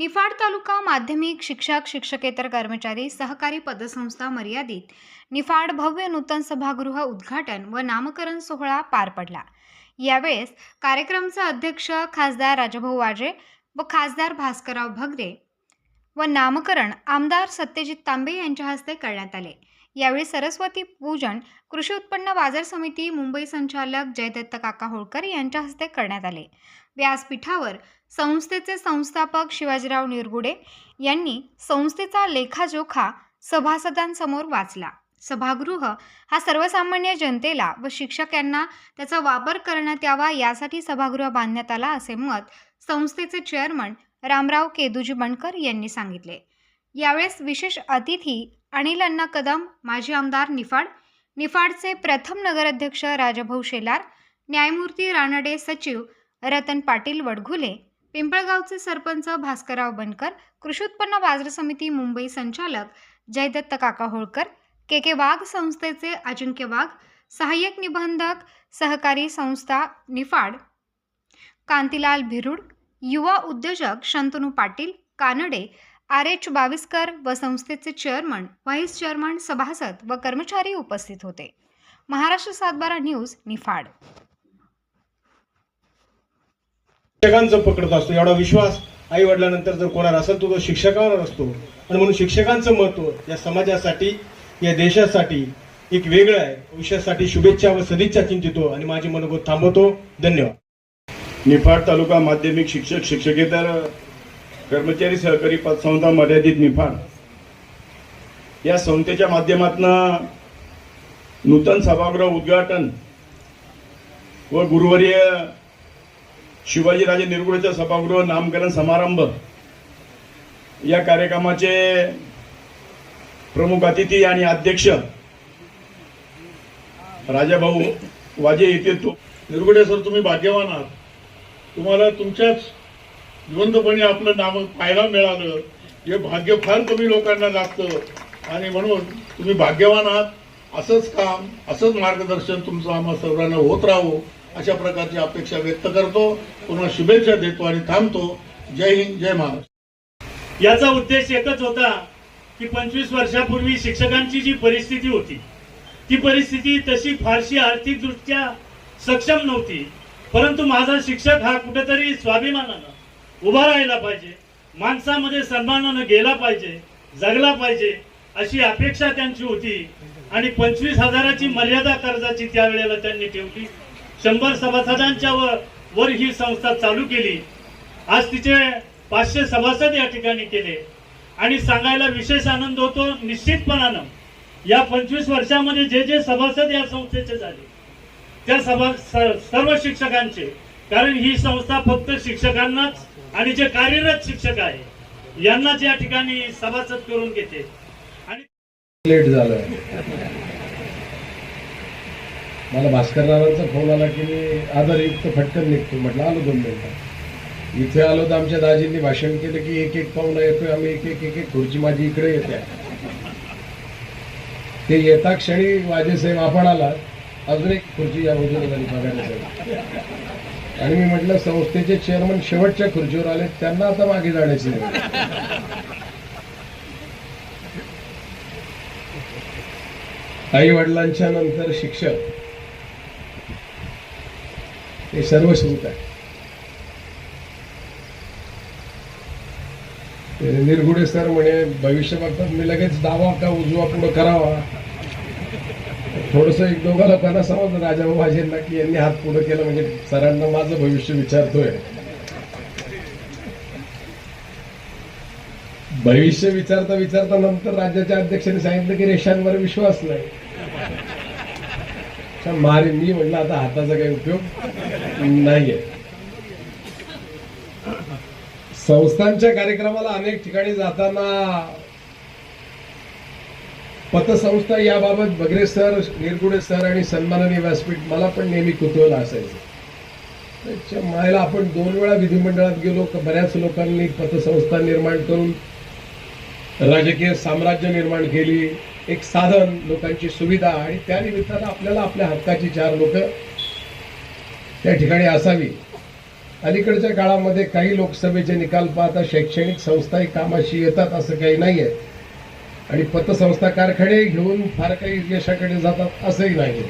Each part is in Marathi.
निफाड तालुका माध्यमिक शिक्षक शिक्षकेतर कर्मचारी सहकारी पदसंस्था मर्यादित. निफाड भव्य नूतन सभागृह उद्घाटन व नामकरण सोहळा पार पडला. यावेळेस कार्यक्रमचे अध्यक्ष खासदार राजभाऊ वाजे व खासदार भास्करराव भगरे व नामकरण आमदार सत्यजित तांबे यांच्या हस्ते करण्यात आले. यावेळी सरस्वती पूजन कृषी उत्पन्न बाजार समिती मुंबई संचालक जयदत्त काका होळकर यांच्या हस्ते करण्यात आले. व्यासपीठावर संस्थेचे संस्थापक शिवाजीराव निरगुडे यांनी संस्थेचा लेखाजोखा सभासदांसमोर वाचला. सभागृह हा सर्वसामान्य जनतेला व शिक्षकांना त्याचा वापर करण्यात यावा यासाठी सभागृह बांधण्यात आला असे मत संस्थेचे चेअरमन रामराव केदुजी बनकर यांनी सांगितले. यावेळेस विशेष अतिथी अनिल अण्णा कदम माजी आमदार निफाड निफाडचे प्रथम नगराध्यक्ष राजभाऊ शेलार न्यायमूर्ती रानडे सचिव रतन पाटील वडघुले पिंपळगावचे सरपंच भास्करराव बनकर कृषी उत्पन्न बाजार समिती मुंबई संचालक जयदत्त काका होळकर के के वाघ संस्थेचे अजिंक्य वाघ सहाय्यक निबंधक सहकारी संस्था निफाड कांतीलाल भिरुड युवा उद्योजक शंतनू पाटील कानडे आर एच बाविस्कर व संस्थेचे चेअरमन व्हाईस चेअरमन सभासद व कर्मचारी उपस्थित होते. महाराष्ट्र सातबारा न्यूज निफाड. शिक्षकांचं पकडत असतो. एवढा विश्वास आई वडिलांनंतर जर कोणाला असेल तो तो शिक्षकावर असतो. आणि म्हणून शिक्षकांचं महत्त्व या समाजासाठी या देशासाठी एक वेगळं आहे. भविष्यासाठी शुभेच्छा व सदिच्छा चिंतितो आणि माझे मनोगत थांबवतो. धन्यवाद. निफाड तालुका माध्यमिक शिक्षक शिक्षकेतर कर्मचारी सहकारी पतसंस्था मर्यादित निफाड. या संस्थेच्या माध्यमातून नूतन सभागृह उद्घाटन व गुरुवर्य शिवाजीराजे निरगुडेचं सभागृह नामकरण समारंभ. या कार्यक्रमाचे प्रमुख अतिथी आणि अध्यक्ष राजाभाऊ वाजे येथे तो निरगुडे सर तुम्ही भाग्यवान आहात. तुम्हाला तुमच्याच जिवंतपणे आपलं नाम पाहायला मिळालं. हे भाग्य फार कमी लोकांना लागतं. आणि म्हणून तुम्ही भाग्यवान आहात. असंच काम असंच मार्गदर्शन तुमचं आम्हा सर्वांना होत राहो. अशा प्रकारची अपेक्षा व्यक्त करतो. पुन्हा शुभेच्छा देतो आणि थांबतो. जय हिंद जय महाराष्ट्र. याचा उद्देश एकच होता की पंचवीस वर्षापूर्वी शिक्षकांची जी परिस्थिती होती ती परिस्थिती तशी फारशी आर्थिकदृष्ट्या सक्षम नव्हती. परंतु माझा शिक्षक हा कुठेतरी स्वाभिमानानं उभा राहिला पाहिजे माणसामध्ये सन्मानानं गेला पाहिजे जगला पाहिजे अशी अपेक्षा त्यांची होती आणि पंचवीस हजाराची मर्यादा कर्जाची त्यावेळेला त्यांनी ठेवली. शंभर सभासदांच्या वर वर ही संस्था चालू केली. आज तिचे पाचशे सभासद या ठिकाणी केले. आणि सांगायला विशेष आनंद होतो निश्चितपणानं. या पंचवीस वर्षामध्ये जे जे सभासद या संस्थेचे झाले त्या सभा सर्व शिक्षकांचे. कारण ही संस्था फक्त शिक्षकांनाच आणि जे कार्यरत शिक्षक आहे यांनाच या ठिकाणी सभासद करून घेते. आणि लेट झालं मला भास्कररावांचा फोन आला की मी आधारयुक्त फटकन निघतो म्हटलं आलो दोन मिनिटात इथे आलो तर आमच्या दाजींनी भाषण केलं की एक एक पाहुणा येतोय आम्ही एक एक एक एक खुर्ची माझी इकडे येते. ते येता क्षणी वाजेसाहेब आपण आला अजून एक खुर्ची या बाजूला झाली बघायला आणि मी म्हटलं संस्थेचे चेअरमन शेवटच्या खुर्चीवर आले त्यांना आता मागे जाण्याचे आई वडिलांच्या नंतर शिक्षक. हे सर्व श्रुत आहे. निर्गुडे सर म्हणे भविष्य बघतात मी लगेच दावा का उजवा पुढं करावा? थोडस एक दोघा लोकांना समजलं राजा बाबाजींना की यांनी हात पुढे केलं म्हणजे सरांना माझं भविष्य विचारतोय. भविष्य विचारता विचारता नंतर राज्याच्या अध्यक्षांनी सांगितलं की रेषांवर विश्वास नाही. अच्छा, मारे मी म्हटलं आता हाताचा काही उपयोग नाहीये. संस्थांच्या कार्यक्रमाला अनेक ठिकाणी जाताना पतसंस्था याबाबत बगरे सर निरगुडे सर आणि सन्माननीय व्यासपीठ मला पण नेहमी कुतूहल असायचं. त्याच्या मायला आपण दोन वेळा विधिमंडळात गेलो बऱ्याच लोकांनी पतसंस्था निर्माण करून राजकीय साम्राज्य निर्माण केली. एक साधन लोकांची सुविधा आणि त्या निमित्तानं आपल्याला आपल्या हक्काची चार लोक त्या ठिकाणी असावी. अलीकडच्या काळामध्ये काही लोकसभेचे निकाल पाहता शैक्षणिक संस्थाही कामाशी येतात असं काही नाही आहे आणि पतसंस्था कारखाने घेऊन फार काही यशाकडे जातात असंही नाही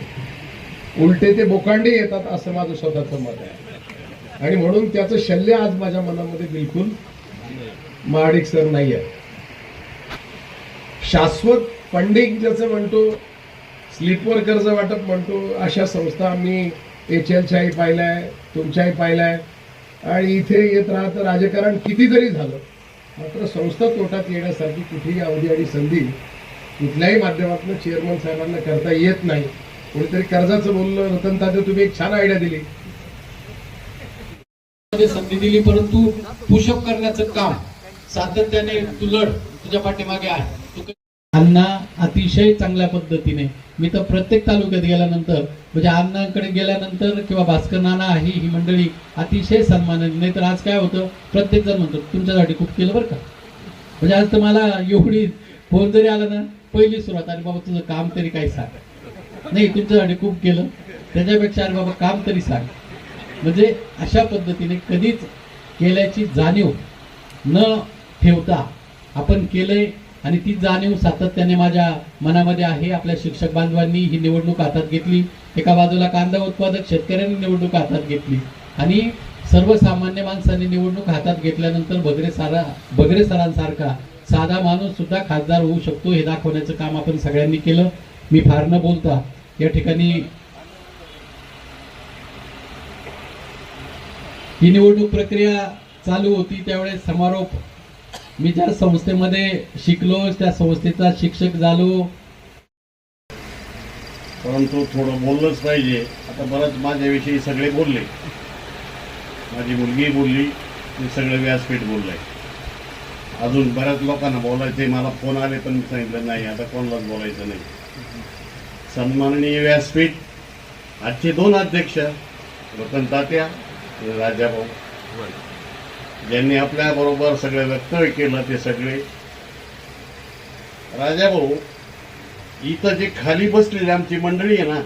उलटे ते बोकांडे येतात असं माझं स्वतःचं मत आहे. आणि म्हणून त्याचं शल्य आज माझ्या मनामध्ये बिलकुल महाडिक सर नाही आहे शाश्वत फंडिंग ज्याचं म्हणतो स्लीपवर कर्ज वाटप म्हणतो अशा संस्था आम्ही एच एलच्याही पाहिल्याय तुमच्याही पाहिल्याय आणि इथे येत राहतं राजकारण कितीतरी झालं. मात्र संस्था तोटात येण्यासाठी कुठेही अवधी आणि संधी कुठल्याही माध्यमातून चेअरमन साहेबांना करता येत नाही. कोणीतरी कर्जाचं बोललं रतन तात्या तुम्ही एक छान आयडिया दिली. संधी दिली परंतु पुशअप करण्याचं काम सातत्याने तू लढ तुझ्या पाठीमागे आहे. अण्णा अतिशय चांगल्या पद्धतीने मी तर प्रत्येक तालुक्यात गेल्यानंतर म्हणजे अण्णांकडे गेल्यानंतर किंवा भास्कर नाना आहे ही मंडळी अतिशय सन्मानाने नाही तर आज काय होतं प्रत्येक जण म्हणतो तुमच्यासाठी खूप केलं बरं का? म्हणजे आज तर मला एवढी फोन जरी आला ना पहिली सुरुवात अरे बाबा तुझं काम तरी काय सांग. नाही तुमच्यासाठी खूप केलं. त्याच्यापेक्षा अरे बाबा काम तरी सांग. म्हणजे अशा पद्धतीने कधीच केल्याची जाणीव न ठेवता आपण केलंय आणि ती जाणीव सातत्याने माझ्या मनामध्ये आहे. आपल्या शिक्षक बांधवांनी ही निवडणूक हातात घेतली. एका बाजूला कांदा उत्पादक शेतकऱ्यांनी निवडणूक हातात घेतली. आणि सर्वसामान्य माणसांनी निवडणूक हातात घेतल्यानंतर बगरे सारा बगरे सरांसारखा साधा माणूस सुद्धा खासदार होऊ शकतो हे दाखवण्याचं काम आपण सगळ्यांनी केलं. मी फार न बोलता या ठिकाणी ही निवडणूक प्रक्रिया चालू होती. त्यावेळेस समारोप मी ज्या संस्थेमध्ये शिकलो त्या संस्थेचा शिक्षक झालो. परंतु थोडं बोललंच पाहिजे. आता बरंच माझ्याविषयी सगळे बोलले. माझी मुलगी बोलली मी सगळं व्यासपीठ बोललंय. अजून बऱ्याच लोकांना बोलायचे मला फोन आले पण मी सांगितलं नाही आता कोणालाच बोलायचं नाही. सन्माननीय व्यासपीठ आजचे दोन अध्यक्ष रतन तात्या राजाभाऊ. ज्यांनी आपल्या बरोबर सगळं वक्तव्य केलं ते सगळे. राजाभाऊ इथं जे खाली बसलेली आमची मंडळी आहे ना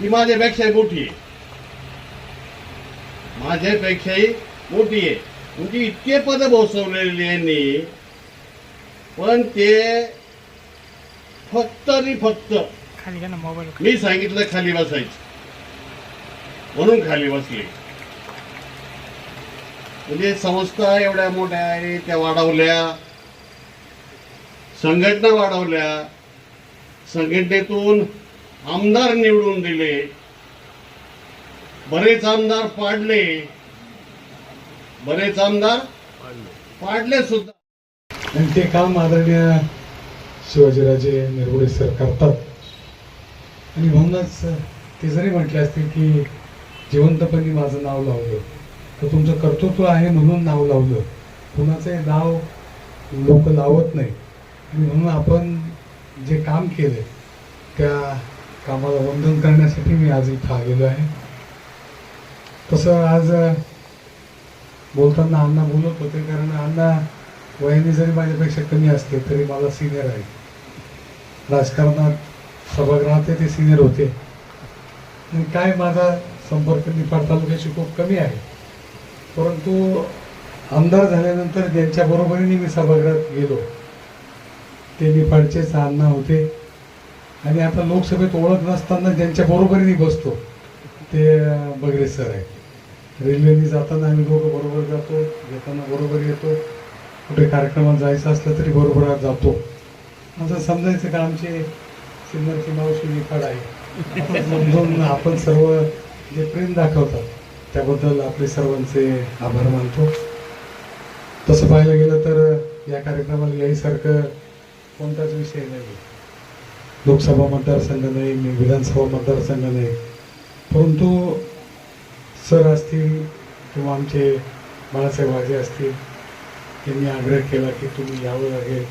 ती माझ्यापेक्षाही मोठी आहे. माझ्यापेक्षाही मोठी आहे. म्हणजे इतके पद बसवलेले यांनी पण ते फक्त आणि फक्त मी सांगितलं खाली बसायचं. म्हणून खाली बसले. म्हणजे संस्था एवढ्या मोठ्या आहे त्या वाढवल्या. संघटना वाढवल्या. संघटनेतून आमदार निवडून दिले. बरेच आमदार पाडले. बरेच आमदार पाडले सुद्धा. आणि ते काम आदरणीय शिवाजीराजे निरगुडे सर करतात. आणि म्हणूनच ते जरी म्हटले असते की जिवंतपणी माझं नाव लावलं. तर तुमचं कर्तृत्व आहे म्हणून नाव लावलं. कुणाचंही नाव लोक लावत नाही. आणि म्हणून आपण जे काम केलं त्या कामाला वंदन करण्यासाठी मी आज इथं आलेलो आहे. तसं आज बोलताना अण्णा बोलत होते कारण अण्णा वयाने जरी माझ्यापेक्षा कमी असते तरी मला सिनियर आहे राजकारणात सभागृहात ते सिनियर होते. आणि काय माझा संपर्क निफाड तालुक्याशी खूप कमी आहे. परंतु आमदार झाल्यानंतर ज्यांच्या बरोबरीने मी सभागृहात गेलो. ते निफाडचेच अण्णा होते. आणि आता लोकसभेत ओळख नसताना ज्यांच्या बरोबरीने बसतो ते बगरे सर आहे रेल्वेने जाताना आम्ही दोघं बरोबर जातो येताना बरोबर येतो. कुठे कार्यक्रमात जायचं असलं तरी बरोबर जातो. असं समजायचं का आमचे सिन्नरची मावशी निफाड आहे. समजून आपण सर्व जे प्रेम दाखवतात त्याबद्दल आपले सर्वांचे आभार मानतो. तसं पाहायला गेलं तर या कार्यक्रमाला याहीसारखं कोणताच विषय नाही लोकसभा मतदारसंघ नाही विधानसभा मतदारसंघ नाही परंतु सर असतील किंवा आमचे बाळासाहेब वाजे असतील त्यांनी आग्रह केला की तुम्ही यावं लागेल.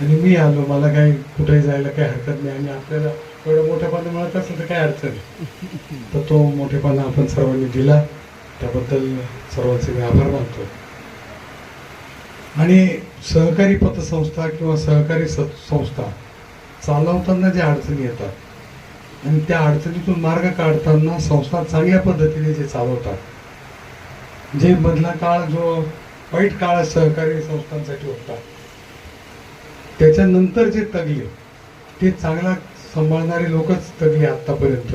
आणि मी आलो मला काही कुठेही जायला काही हरकत नाही आणि आपल्याला एवढं मोठेपणा मिळत असेल तर काय अडचण तर तो मोठेपणा आपण सर्वांनी दिला. त्याबद्दल सर्वांचे मी आभार मानतो. आणि सहकारी पतसंस्था किंवा सहकारी स- संस्था चालवताना ज्या अडचणी येतात आणि त्या अडचणीतून मार्ग काढताना संस्था चांगल्या पद्धतीने जे चालवतात जे मधला काळ जो वाईट काळ सहकारी संस्थांसाठी होता त्याच्यानंतर जे तगले ते चांगला सांभाळणारे लोकच तगले आत्तापर्यंत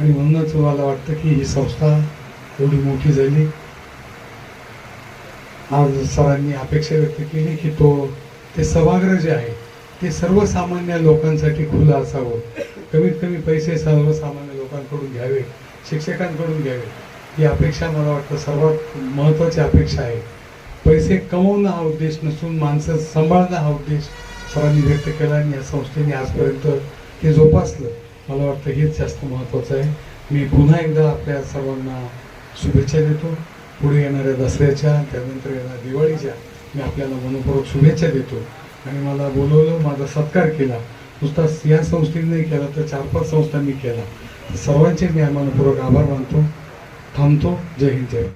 आणि म्हणूनच मला वाटतं की ही संस्था एवढी मोठी झाली. आज सरांनी अपेक्षा व्यक्त केली की तो ते सभागृह जे आहे ते सर्वसामान्य लोकांसाठी खुलं असावं. कमीत कमी पैसे सर्वसामान्य लोकांकडून घ्यावे शिक्षकांकडून घ्यावे. ही अपेक्षा मला वाटतं सर्वात महत्त्वाची अपेक्षा आहे. पैसे कमवणं हा उद्देश नसून माणसं सांभाळणं हा उद्देश सरांनी व्यक्त केला आणि या संस्थेने आजपर्यंत ते जोपासलं. मला वाटतं हेच जास्त महत्त्वाचं आहे. मी पुन्हा एकदा आपल्या सर्वांना शुभेच्छा देतो. पुढे येणाऱ्या दसऱ्याच्या त्यानंतर येणाऱ्या दिवाळीच्या मी आपल्याला मनपूर्वक शुभेच्छा देतो. आणि मला बोलवलं माझा सत्कार केला. नुसताच या संस्थेने केला तर चार पाच संस्थांनी केला. सर्वांचे मी मनपूर्वक आभार मानतो. थांबतो. जय हिंद जय